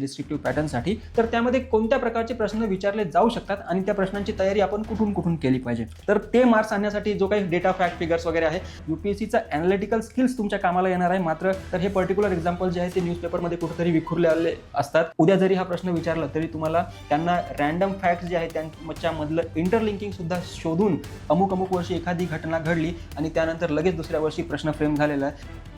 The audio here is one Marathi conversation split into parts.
डिस्क्रिप्टिव्ह पॅटर्नसाठी तर त्यामध्ये कोणत्या प्रकारचे प्रश्न विचारले जाऊ शकतात आणि त्या प्रश्नांची तयारी आपण कुठून कुठून केली पाहिजे? तर ते मार्क्स आणण्यासाठी जो काही डेटा फॅक्ट फिगर्स वगैरे आहे युपीएससीचा अनालिटिकल स्किल्स तुमच्या कामाला येणार आहे. मात्र तर हे पर्टिक्युलर एक्झाम्पल जे आहे ते न्यूजपेपरमध्ये कुठेतरी विखुरले आले असतात. उद्या जरी हा प्रश्न विचारला तरी तुम्हाला त्यांना रॅन्डम फॅक्ट जे आहे त्यांच्यामधलं इंटरलिंकिंग सुद्धा शोधून अमुक अमुक वर्षी एखादी घटना घडली आणि त्यानंतर लगेच दुसऱ्या वर्षी प्रश्न फ्रेम झालेला आहे.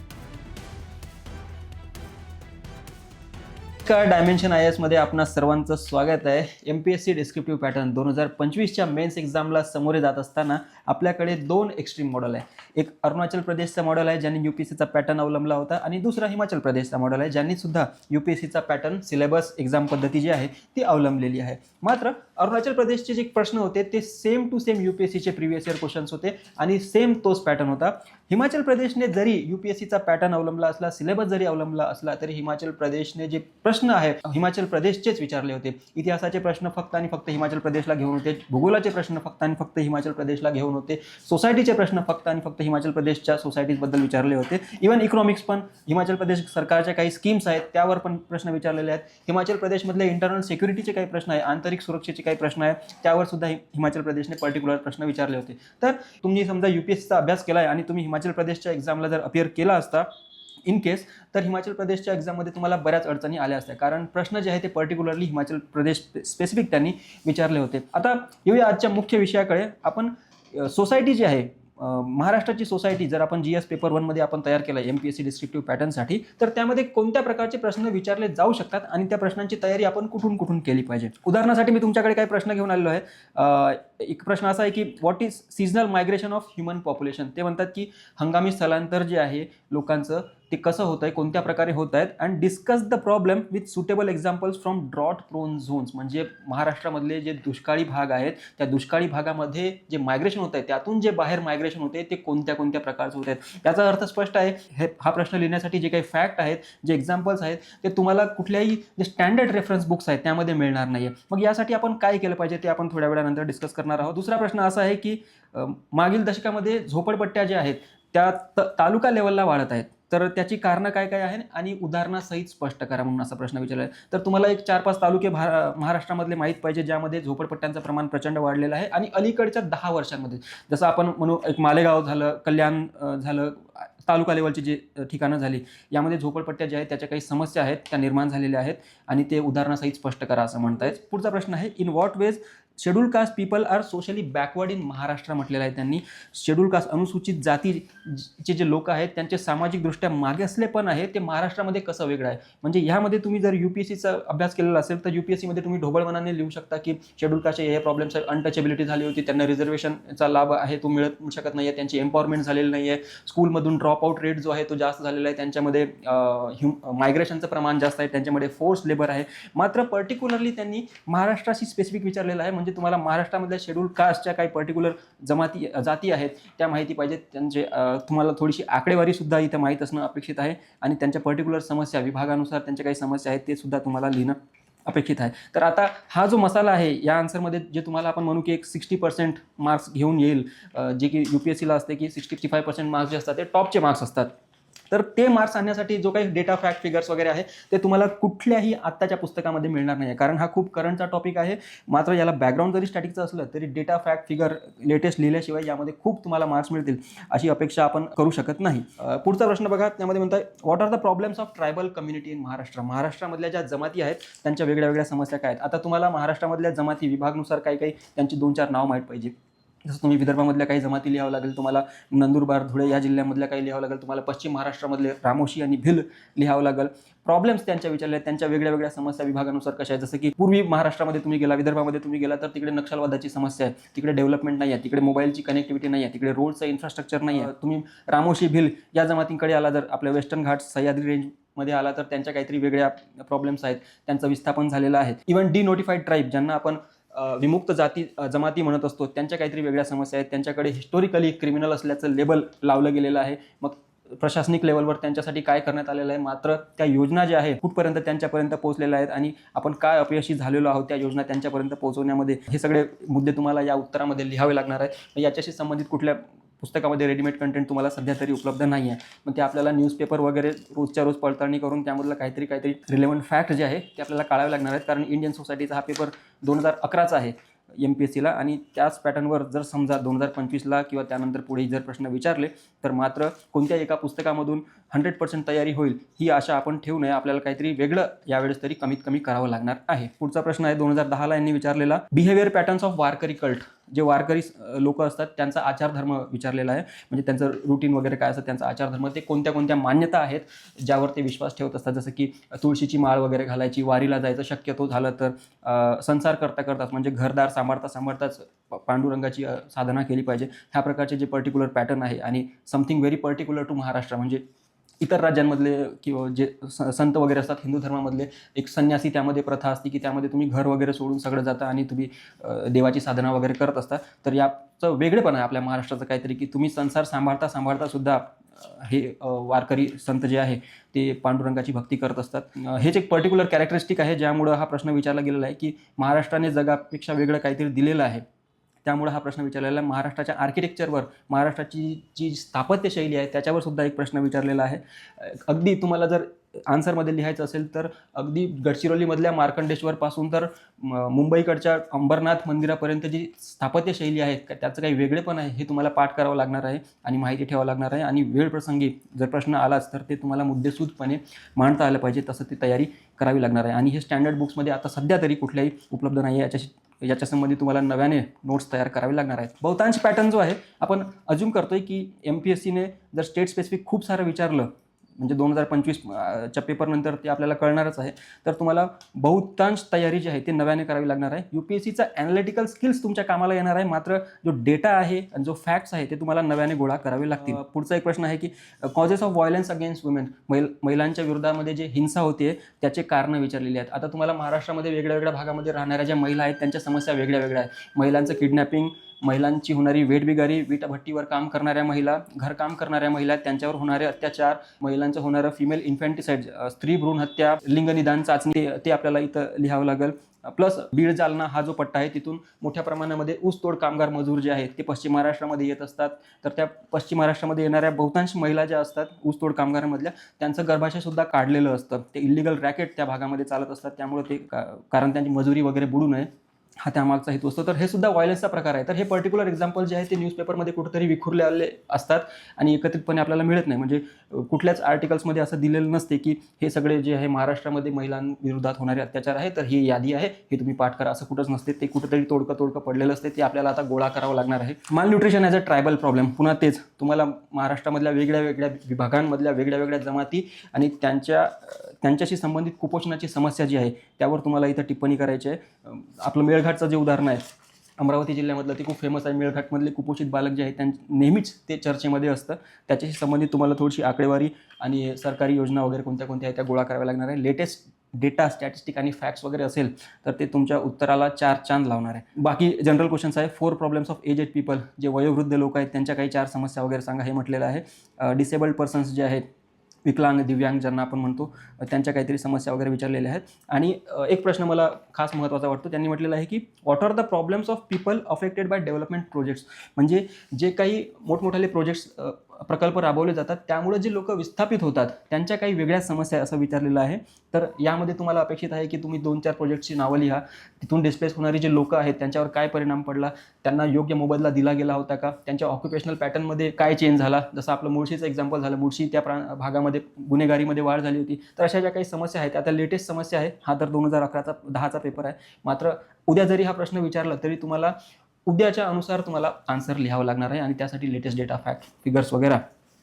नमस्कार डायमेन्शन आय एसमध्ये आपणा सर्वांचं स्वागत आहे. M P S C descriptive pattern दोन हजार पंचवीसच्या मेन्स एक्झामला समोरे जात असताना आपल्याकडे दोन एक्स्ट्रीम मॉडेल आहे. एक अरुणाचल प्रदेशचा मॉडेल आहे ज्यांनी यू पी एस सीचा पॅटर्न अवलंबला होता आणि दुसरा हिमाचल प्रदेशचा मॉडेल आहे ज्यांनी सुद्धा यू पी एस सीचा पॅटर्न सिलेबस एक्झाम पद्धती जी आहे ती अवलंबलेली आहे. मात्र अरुणाचल प्रदेशचे जे प्रश्न होते ते same to same U P S सीचे प्रिव्हियस इयर क्वेश्चन्स होते आणि सेम तोच पॅटर्न होता. हिमाचल प्रदेशने जरी युपीएससीचा पॅटर्न अवलंबला असला सिलेबस जरी अवलंबला असला तरी हिमाचल प्रदेशने जे प्रश्न आहेत हिमाचल प्रदेशचेच विचारले होते. इतिहासाचे प्रश्न फक्त आणि फक्त हिमाचल प्रदेशला घेऊन होते. भूगोलाचे प्रश्न फक्त आणि फक्त हिमाचल प्रदेशला घेऊन होते. सोसायटीचे प्रश्न फक्त आणि फक्त हिमाचल प्रदेशच्या सोसायटीजबद्दल विचारले होते. इवन इकॉनॉमिक्स पण हिमाचल प्रदेश सरकारच्या काही स्कीम्स आहेत त्यावर पण प्रश्न विचारलेले आहेत. हिमाचल प्रदेशमधले इंटरनल सिक्युरिटीचे काही प्रश्न आहे आंतरिक सुरक्षेचे काही प्रश्न आहे त्यावर सुद्धा हिमाचल प्रदेशने पर्टिक्युलर प्रश्न विचारले होते. तर तुम्ही समजा यू पी एस अभ्यास केला आहे आणि तुम्ही हिमाचल हिमाचल प्रदेशच्या एक्झामला जर अपिअर केला असता इन केस तर हिमाचल प्रदेशच्या एक्झाममध्ये तुम्हाला बऱ्याच अडचणी आल्या असत्या. कारण प्रश्न जे आहे ते पर्टिक्युलरली हिमाचल प्रदेश स्पेसिफिक त्यांनी विचारले होते. आता येऊया आजच्या मुख्य विषयाकडे. आपण सोसायटी जी आहे महाराष्ट्राची सोसायटी जर आपण जी एस पेपर वनमध्ये आपण तयार केलं M P S C descriptive पॅटर्नसाठी तर त्यामध्ये कोणत्या प्रकारचे प्रश्न विचारले जाऊ शकतात आणि त्या प्रश्नांची तयारी आपण कुठून कुठून केली पाहिजे? उदाहरणासाठी मी तुमच्याकडे काही प्रश्न घेऊन आलेलो आहे. एक प्रश्न असा आहे की what is seasonal migration of human population ते म्हणतात की हंगामी स्थलांतर जे आहे लोकांचं ते कसं होत आहे कोणत्या प्रकारे होत आहेत and discuss the problem with suitable examples from drought prone zones म्हणजे महाराष्ट्रामधले जे दुष्काळी भाग आहेत त्या दुष्काळी भागामध्ये जे मायग्रेशन होत आहे त्यातून जे बाहेर मायग्रेशन होते ते कोणत्या कोणत्या प्रकारचे होत आहेत याचा अर्थ स्पष्ट आहे हे हा प्रश्न लिहिण्यासाठी जे काही फॅक्ट आहेत जे एक्झाम्पल्स आहेत ते तुम्हाला कुठल्याही जे स्टँडर्ड रेफरन्स बुक्स आहेत त्यामध्ये मिळणार नाही आहे मग यासाठी आपण काय केलं पाहिजे ते आपण थोड्या वेळानंतर डिस्कस करणार आहोत. दुसरा प्रश्न असा आहे की मागील दशकामध्ये झोपडपट्ट्या ज्या आहेत त्या त- तालुका लेवलला वाढत आहेत. तर त्याची कारणं काय काय आहेत? आणि उदाहरणासहित स्पष्ट करा म्हणून असा प्रश्न विचारला आहे तर तुम्हाला एक चार पाच तालुके भा महाराष्ट्रामधले माहीत पाहिजे ज्यामध्ये झोपडपट्ट्यांचं प्रमाण प्रचंड वाढलेलं आहे आणि अलीकडच्या दहा वर्षांमध्ये. जसं आपण म्हणू एक मालेगाव झालं कल्याण झालं तालुका लेवलची जी ठिकाणं झाली यामध्ये झोपडपट्ट्या ज्या आहेत त्याच्या काही समस्या आहेत त्या निर्माण झालेल्या आहेत आणि ते उदाहरणासहित स्पष्ट करा असं म्हणतायत. पुढचा प्रश्न आहे in what ways scheduled caste people are socially backward in Maharashtra म्हटलेलं आहे त्यांनी. शेड्यूल कास्ट अनुसूचित जातीचे जे लोक आहेत त्यांचे सामाजिकदृष्ट्या मागे असले पण आहे ते महाराष्ट्रामध्ये कसं वेगळं आहे? म्हणजे ह्यामध्ये तुम्ही जर यू पी एस सीचा अभ्यास केलेला असेल तर यू पी एस सीमध्ये तुम्ही ढोबळमनाने लिहू शकता की शेड्यूल कास्टचे हे प्रॉब्लेम्स आहेत अनटचेबिलिटी झाली होती त्यांना रिझर्वेशनचा लाभ आहे तो मिळत शकत नाही आहे त्यांची एम्पॉवरमेंट झालेली नाही आहे स्कूलमधून ड्रॉपआउट रेट जो आहे तो जास्त झालेला आहे त्यांच्यामध्ये मायग्रेशनचं प्रमाण जास्त आहे त्यांच्यामध्ये फोर्स लेबर आहे. मात्र पर्टिक्युलरली त्यांनी महाराष्ट्राशी स्पेसिफिक विचारलेलं आहे म्हणजे तुम्हाला महाराष्ट्रामधल्या शेड्यूल कास्टच्या काही पर्टिक्युलर जमाती जाती आहेत त्या माहिती पाहिजेत. त्यांचे तुम्हाला थोडीशी आकडेवारी सुद्धा इथं माहीत असणं अपेक्षित आहे. आणि त्यांच्या पर्टिक्युलर समस्या विभागानुसार त्यांच्या काही समस्या आहेत ते सुद्धा तुम्हाला लिहिणं अपेक्षित आहे. तर आता हा जो मसाला आहे या आन्सरमध्ये जे तुम्हाला आपण म्हणू की एक सिक्स्टी पर्सेंट मार्क्स घेऊन येईल जे की यू पी एस सीला असते की सिक्स्टी फाय पर्सेंट मार्क्स जे असतात ते टॉपचे मार्क्स असतात. तर ते मार्क्स आणण्यासाठी जो काही डेटा फॅक्ट फिगर्स वगैरे आहे ते तुम्हाला कुठल्याही आत्ताच्या पुस्तकामध्ये मिळणार नाही आहे कारण हा खूप करंटचा टॉपिक आहे. मात्र याला बॅकग्राऊंड जरी स्टॅटिकचं असलं तरी डेटा फॅक्ट फिगर लेटेस्ट लिहिल्याशिवाय यामध्ये खूप तुम्हाला मार्क्स मिळतील अशी अपेक्षा आपण करू शकत नाही. पुढचा प्रश्न बघा. त्यामध्ये म्हणताय what are the problems of tribal community in Maharashtra महाराष्ट्रामधल्या ज्या जमाती आहेत त्यांच्या वेगळ्या वेगळ्या समस्या काय आहेत? आता तुम्हाला महाराष्ट्रामधल्या जमाती विभागनुसार काही काही त्यांची दोन चार नाव माहीत पाहिजे. जसं तुम्ही विदर्भामधल्या काही जमाती लिहावं लागेल तुम्हाला नंदुरबार धुळे या जिल्ह्यामधल्या काही लिहावं लागेल तुम्हाला पश्चिम महाराष्ट्रामधले रामोशी आणि भिल लिहावं लागेल. प्रॉब्लेम्स त्यांच्या विचारल्या आहेत, त्यांच्या वेगळ्या वेगळ्या समस्या विभागानुसार कशा आहेत? जसं की पूर्वी महाराष्ट्रामध्ये तुम्ही गेला विदर्भामध्ये तुम्ही गेला तर तिकडे नक्षलवादाची समस्या आहे तिकडे डेव्हलपमेंट नाही आहे तिकडे मोबाईलची कनेक्टिव्हिटी नाही आहे तिकडे रोडचं इन्फ्रास्ट्रक्चर नाही आहे. तुम्ही रामोशी भिल या जमातींकडे आला जर आपल्या वेस्टर्न घाट सह्याद्री रेंजमध्ये आला तर त्यांच्या काहीतरी वेगळ्या प्रॉब्लेम्स आहेत त्यांचं विस्थापन झालेलं आहे. इव्हन डी नोटिफाईड ट्राईब ज्यांना आपण विमुक्त जाती जमाती म्हणत असतो. त्यांच्या काहीतरी वेगळ्या समस्या आहेत. त्यांच्याकडे हिस्टोरिकली क्रिमिनल असल्याचं लेबल लावलं गेलेलं आहे. मग प्रशासनिक लेवलवर त्यांच्यासाठी काय करण्यात आलेलं आहे? मात्र त्या योजना ज्या आहेत कुठपर्यंत त्यांच्यापर्यंत पोहोचलेल्या आहेत आणि आपण काय अपयशी झालेलो आहोत त्या योजना त्यांच्यापर्यंत पोहोचवण्यामध्ये हे सगळे मुद्दे तुम्हाला या उत्तरामध्ये लिहावे लागणार आहेत. याच्याशी संबंधित कुठल्या पुस्तकामध्ये रेडीमेड कंटेंट तुम्हाला सध्या तरी उपलब्ध नाही आहे. मग ते आपल्याला न्यूजपेपर वगैरे रोजच्या रोज पडताळणी करून त्यामधलं काहीतरी काहीतरी रिलेव्हंट फॅक्ट जे आहे ते आपल्याला काढावे लागणार आहेत. कारण इंडियन सोसायटीचा हा पेपर दोन हजार अकराचा आहे एम पी एस सीला आणि त्याच पॅटर्नवर जर समजा दोन हजार पंचवीसला किंवा त्यानंतर पुढे जर प्रश्न विचारले तर मात्र कोणत्या एका पुस्तकामधून हंड्रेड पर्सेंट तयारी होईल ही आशा आपण ठेवू नये. आपल्याला काहीतरी वेगळं यावेळेस तरी कमीत कमी करावं लागणार आहे. पुढचा प्रश्न आहे दोन हजार दहाला यांनी विचारलेला behaviour patterns of Warkari cult जे वारकरी लोक असतात त्यांचा आचारधर्म विचारलेला आहे. म्हणजे त्यांचं रुटीन वगैरे काय असतं त्यांचा आचारधर्म ते कोणत्या कोणत्या मान्यता आहेत ज्यावर ते विश्वास ठेवत असतात. जसं की तुळशीची माळ वगैरे घालायची वारीला जायचं शक्यतो झालं तर संसार करता करताच म्हणजे घरदार सांभाळता सांभाळताच पांडुरंगाची साधना केली पाहिजे. ह्या प्रकारचे जे पर्टिक्युलर पॅटर्न आहे आणि something very particular to Maharashtra म्हणजे इतर राज्यांमधले किंवा जे संत वगैरे असतात हिंदू धर्मामधले एक संन्यासी त्यामध्ये प्रथा असते की त्यामध्ये तुम्ही घर वगैरे सोडून सगळं जाता आणि तुम्ही देवाची साधना वगैरे करत असता. तर याचं वेगळेपण आहे आपल्या महाराष्ट्राचं काहीतरी की तुम्ही संसार सांभाळता सांभाळता सुद्धा हे वारकरी संत जे आहे ते पांडुरंगाची भक्ती करत असतात. हेच एक पर्टिक्युलर कॅरेक्टरिस्टिक आहे ज्यामुळं हा प्रश्न विचारला गेलेला आहे की महाराष्ट्राने जगापेक्षा वेगळं काहीतरी दिलेलं आहे. त्यामुळे हा प्रश्न विचारलेला आहे. महाराष्ट्राच्या आर्किटेक्चरवर महाराष्ट्राची जी स्थापत्यशैली आहे त्याच्यावर सुद्धा एक प्रश्न विचारलेला आहे. अगदी तुम्हाला जर आन्सरमध्ये लिहायचं असेल तर अगदी गडचिरोलीमधल्या मार्कंडेश्वरपासून तर मुंबईकडच्या अंबरनाथ मंदिरापर्यंत जी स्थापत्यशैली आहे का- त्याचं काही वेगळेपण आहे हे तुम्हाला पाठ करावं लागणार आहे आणि माहिती ठेवावं लागणार आहे. आणि वेळ प्रसंगी जर प्रश्न आलाच तर ते तुम्हाला मुद्देसूदपणे मांडता आलं पाहिजे तसं ती तयारी करावी लागणार आहे. आणि हे स्टँडर्ड बुक्समध्ये आता सध्या तरी कुठल्याही उपलब्ध नाही आहे याच्याशी याच्या संबंधी तुम्हाला नव्याने नोट्स तयार करावे लागणार आहेत. बहुतांश पॅटर्न जो आहे आपण अज्युम करतोय की एम पी एस सीने जर स्टेट स्पेसिफिक खूप सारं विचारलं म्हणजे दोन हजार पंचवीस च्या पेपरनंतर ते आपल्याला कळणारच आहे. तर तुम्हाला बहुतांश तयारी जी आहे ती नव्याने करावी लागणार आहे. यू पी एस सीचा ॲनालिटिकल स्किल्स तुमच्या कामाला येणार आहे. मात्र जो डेटा आहे आणि जो फॅक्ट्स आहे ते तुम्हाला नव्याने गोळा करावे लागतील. पुढचा एक प्रश्न आहे की causes of violence against women महिल महिलांच्या विरोधामध्ये जे हिंसा होते त्याचे कारणं विचारलेली आहेत. आता तुम्हाला महाराष्ट्रामध्ये वेगळ्या वेगळ्या भागामध्ये राहणाऱ्या ज्या महिला आहेत त्यांच्या समस्या वेगळ्या वेगळ्या आहेत. महिलांचं किडनॅपिंग महिलांची होणारी वेठबिगारी विटाभट्टीवर काम करणाऱ्या महिला घरकाम करणाऱ्या महिला त्यांच्यावर होणारे अत्याचार महिलांचं होणारं फिमेल इन्फॅन्टिसाईड स्त्री भ्रूण हत्या लिंगनिदान चाचणी ते- आपल्याला इथं लिहावं लागेल. प्लस बीड जालना हा जो पट्टा आहे तिथून मोठ्या प्रमाणामध्ये ऊसतोड कामगार मजूर जे आहेत ते पश्चिम महाराष्ट्रामध्ये येत असतात. तर त्या पश्चिम महाराष्ट्रामध्ये येणाऱ्या बहुतांश महिला ज्या असतात ऊसतोड कामगारांमधल्या त्यांचं गर्भाशयसुद्धा काढलेलं असतं. ते इलिगल रॅकेट त्या भागामध्ये चालत असतात त्यामुळे ते का- कारण त्यांची मजुरी वगैरे बुडू नये. हा त्यामागचा हेतू असतो. तर हे सुद्धा व्हायलन्सचा प्रकार आहे. तर हे पर्टिक्युलर एक्झाम्पल जे आहे ते न्यूजपेपरमध्ये कुठेतरी विखुरले आले असतात आणि एकत्रितपणे आपल्याला मिळत नाही. म्हणजे कुठल्याच आर्टिकल्समध्ये असं दिलेलं नसते की हे सगळे जे आहे महाराष्ट्रामध्ये महिलांविरोधात होणारे अत्याचार आहे तर ही यादी आहे हे तुम्ही पाठ करा. असं कुठंच नसते. ते कुठेतरी तोडकं तोडकं पडलेलं असते. ते आपल्याला आता गोळा करावं लागणार आहे. Malnutrition as a tribal problem पुन्हा तेच. तुम्हाला महाराष्ट्रामधल्या वेगळ्या वेगळ्या विभागांमधल्या वेगळ्या वेगळ्या जमाती आणि त्यांच्या त्यांच्याशी संबंधित कुपोषणाची समस्या जी आहे त्यावर तुम्हाला इथं टिप्पणी करायची आहे. आपलं मेळघाटचं जे उदाहरण आहे अमरावती जिल्ह्यामधलं ते खूप फेमस आहे. मेळघाटमधले कुपोषित बालक जे आहेत त्यां नेहमीच ते चर्चेमध्ये असतं. त्याच्याशी संबंधित तुम्हाला थोडीशी आकडेवारी आणि सरकारी योजना वगैरे कोणत्या कोणत्या आहेत त्या गोळा कराव्या लागणार आहे. लेटेस्ट डेटा स्टॅटिस्टिक आणि फॅक्ट्स वगैरे असेल तर ते तुमच्या उत्तराला चार चांद लावणार आहे. बाकी जनरल क्वेश्चन्स आहे for problems of aged people जे वयोवृद्ध लोक आहेत त्यांच्या काही चार समस्या वगैरे सांगा हे म्हटलेलं आहे. डिसेबल्ड पर्सन्स जे आहेत विकलांग दिव्यांग ज्यांना आपण म्हणतो त्यांच्या काहीतरी समस्या वगैरे विचारलेल्या आहेत. आणि एक प्रश्न मला खास महत्त्वाचा वाटतो त्यांनी म्हटलेलं आहे की what are the problems of people affected by development projects म्हणजे जे काही मोठमोठाले प्रोजेक्ट्स प्रकल्प राबवले जातात. त्यामुळे जे लोक विस्थापित होतात त्यांच्या काही वेगळ्या समस्या असं विचारलेलं आहे. तर यामध्ये तुम्हाला अपेक्षित आहे की तुम्ही दोन चार प्रोजेक्टची नावं लिहा. तिथून डिस्प्लेस होणारी जे लोक आहेत त्यांच्यावर काय परिणाम पडला? त्यांना योग्य मोबदला दिला गेला होता का? त्यांच्या ऑक्युपेशनल पॅटर्नमध्ये काय चेंज झाला? जसं आपलं मुळशीचं एक्झाम्पल झालं. मुळशी त्या प्रा भागामध्ये गुन्हेगारीमध्ये वाढ झाली होती. तर अशा ज्या काही समस्या आहेत आता लेटेस्ट समस्या आहे हा तर दोन हजार अकराचा दहाचा पेपर आहे. मात्र उद्या जरी हा प्रश्न विचारला तरी तुम्हाला उद्याच्या अनुसार तुम्हाला आन्सर लिहावं लागणार आहे आणि त्यासाठी लेटेस्ट डेटा फॅक्ट फिगर्स वगैरे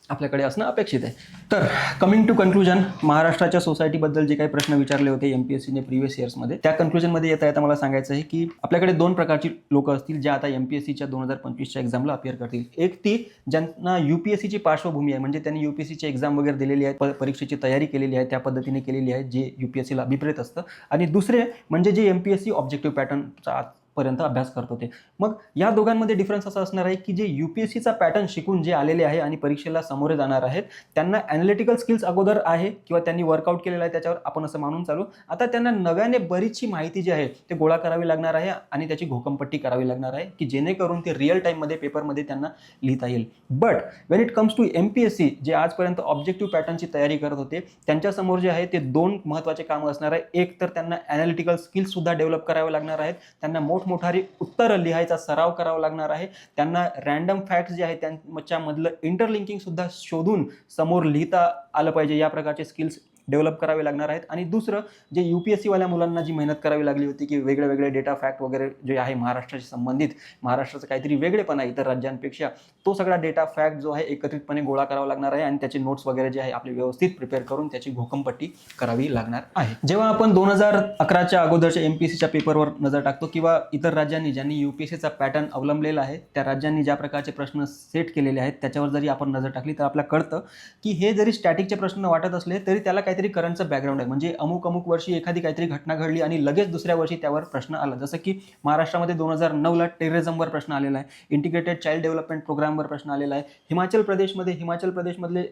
आपल्याकडे असणं अपेक्षित आहे. तर कमिंग टू कन्क्लुजन महाराष्ट्राच्या सोसायटीबद्दल जे काही प्रश्न विचारले होते एम पी एस सीने प्रिव्हियस इयर्समध्ये त्या कन्क्लुजनमध्ये येता येता मला सांगायचं आहे की आपल्याकडे दोन प्रकारची लोक असतील ज्या आता एम पी एस सीच्या दोन हजार पंचवीसच्या एक्झामला अपियर करतील. एक ती ज्यांना यू पी एस सीची पार्श्वभूमी आहे म्हणजे त्यांनी यू पी एस सीची एक्झाम वगैरे दिलेली आहे परीक्षेची तयारी केलेली आहे त्या पद्धतीने केलेली आहे जे यू पी एस सीला अभिप्रेत असतं. आणि दुसरे म्हणजे जे M P S C objective पॅटर्नचा पर्यंत अभ्यास करत होते. मग या दोघांमध्ये डिफरन्स असा असणार आहे की जे यू पी एस सीचा पॅटर्न शिकून जे आलेले आहे आणि परीक्षेला सामोरे जाणार आहेत त्यांना ॲनालिटिकल स्किल्स अगोदर आहे किंवा त्यांनी वर्कआउट केलेलं आहे त्याच्यावर आपण असं मानून चालू. आता त्यांना नव्याने बरीचशी माहिती जी आहे ते गोळा करावी लागणार आहे आणि त्याची घोकंपट्टी करावी लागणार आहे की जेणेकरून ते रिअल टाईममध्ये पेपरमध्ये त्यांना लिहिता येईल. But when it comes to M P S C जे आजपर्यंत ऑब्जेक्टिव्ह पॅटर्नची तयारी करत होते त्यांच्यासमोर जे आहे ते दोन महत्त्वाचे कामं असणार आहे. एक तर त्यांना ॲनालिटिकल स्किल्ससुद्धा डेव्हलप करावे लागणार आहेत. त्यांना मोठ मोठारी उत्तरं लिहायचा सराव करावा लागणार आहे. त्यांना रॅन्डम फॅक्ट्स जे आहेत त्यांच्यामधलं इंटरलिंकिंगसुद्धा शोधून समोर लिहिता आलं पाहिजे. या प्रकारचे स्किल्स डेव्हलप करावे लागणार आहेत. आणि दुसरं जे यू पी एस सीवाल्या मुलांना जी मेहनत करावी लागली होती की वेगळे वेगळे डेटा फॅक्ट वगैरे जे आहे महाराष्ट्राशी संबंधित महाराष्ट्राचं काहीतरी वेगळेपणा आहे इतर राज्यांपेक्षा तो सगळा डेटा फॅक्ट जो आहे एकत्रितपणे गोळा करावा लागणार आहे आणि त्याचे नोट्स वगैरे जे आहे आपले व्यवस्थित प्रिपेअर करून त्याची घोकंपट्टी करावी लागणार आहे. जेव्हा आपण दोन हजार अकराच्या अगोदरच्या एम पी एस सीच्या पेपरवर नजर टाकतो किंवा इतर राज्यांनी ज्यांनी यू पी एस सीचा पॅटर्न अवलंबलेला आहे त्या राज्यांनी ज्या प्रकारचे प्रश्न सेट केलेले आहेत त्याच्यावर जरी आपण नजर टाकली तर आपल्याला कळतं की हे जरी स्टॅटिकचे प्रश्न वाटत असले तरी त्याला काहीतरी करंटचं बॅकग्राऊंड आहे. म्हणजे अमुक अमुक वर्षी एखादी काहीतरी घटना घडली आणि लगेच दुसऱ्या वर्षी त्यावर प्रश्न आला. जसं की महाराष्ट्रामध्ये दोन हजार नऊला टेररिझमवर प्रश्न आलेला आहे. इंटिग्रेटेड चाइल्ड डेव्हलपमेंट प्रोग्रामवर प्रश्न आलेला आहे. हिमाचल प्रदेशमध्ये हिमाचल प्रदेशमधले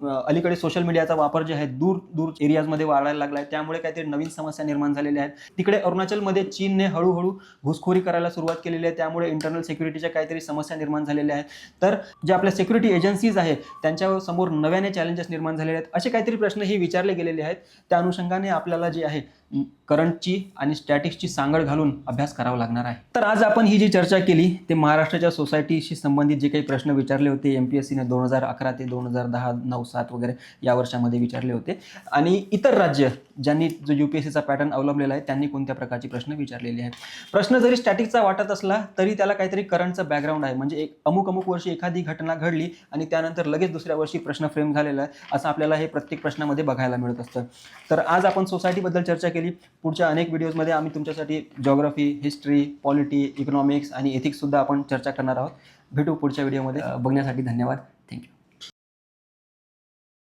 अलीकडे सोशल मीडियाचा वापर जे आहे दूर दूर एरियाजमध्ये वाढायला लागला आहे त्यामुळे काहीतरी नवीन समस्या निर्माण झालेल्या आहेत. तिकडे अरुणाचलमध्ये चीनने हळूहळू घुसखोरी करायला सुरुवात केलेली आहे. त्यामुळे इंटरनल सिक्युरिटीच्या काहीतरी समस्या निर्माण झालेल्या आहेत. तर जे आपल्या सिक्युरिटी एजन्सीज आहे त्यांच्यासमोर नव्याने चॅलेंजेस निर्माण झालेले आहेत. असे काहीतरी प्रश्न हे विचारले गेलेले आहेत. त्या अनुषंगाने आपल्याला जे आहे करंटची आणि स्टॅटिक्सची सांगड घालून अभ्यास करावा लागणार आहे. तर आज आपण ही जी चर्चा केली ते महाराष्ट्राच्या सोसायटीशी संबंधित जे काही प्रश्न विचारले होते एम पी एस सीने दोन हजार अकरा ते दोन हजार दहा नऊ सात वगैरे या वर्षामध्ये विचारले होते. आणि इतर राज्य ज्यांनी जो यू पी एस सीचा पॅटर्न अवलंबलेला आहे त्यांनी कोणत्या प्रकारचे प्रश्न विचारलेले आहेत? प्रश्न जरी स्टॅटिकचा वाटत असला तरी त्याला काहीतरी करंटचा बॅकग्राऊंड आहे. म्हणजे एक अमुक अमुक वर्षी एखादी घटना घडली आणि त्यानंतर लगेच दुसऱ्या वर्षी प्रश्न फ्रेम झालेला आहे असं आपल्याला हे प्रत्येक प्रश्नामध्ये बघायला मिळत असतं. तर आज आपण सोसायटीबद्दल चर्चा केली. पुढच्या अनेक व्हिडिओजमध्ये आम्ही तुमच्यासाठी जॉग्रफी हिस्ट्री पॉलिटी इकॉनॉमिक्स आणि एथिक्ससुद्धा आपण चर्चा करणार आहोत. भेटू पुढच्या व्हिडिओमध्ये बघण्यासाठी धन्यवाद.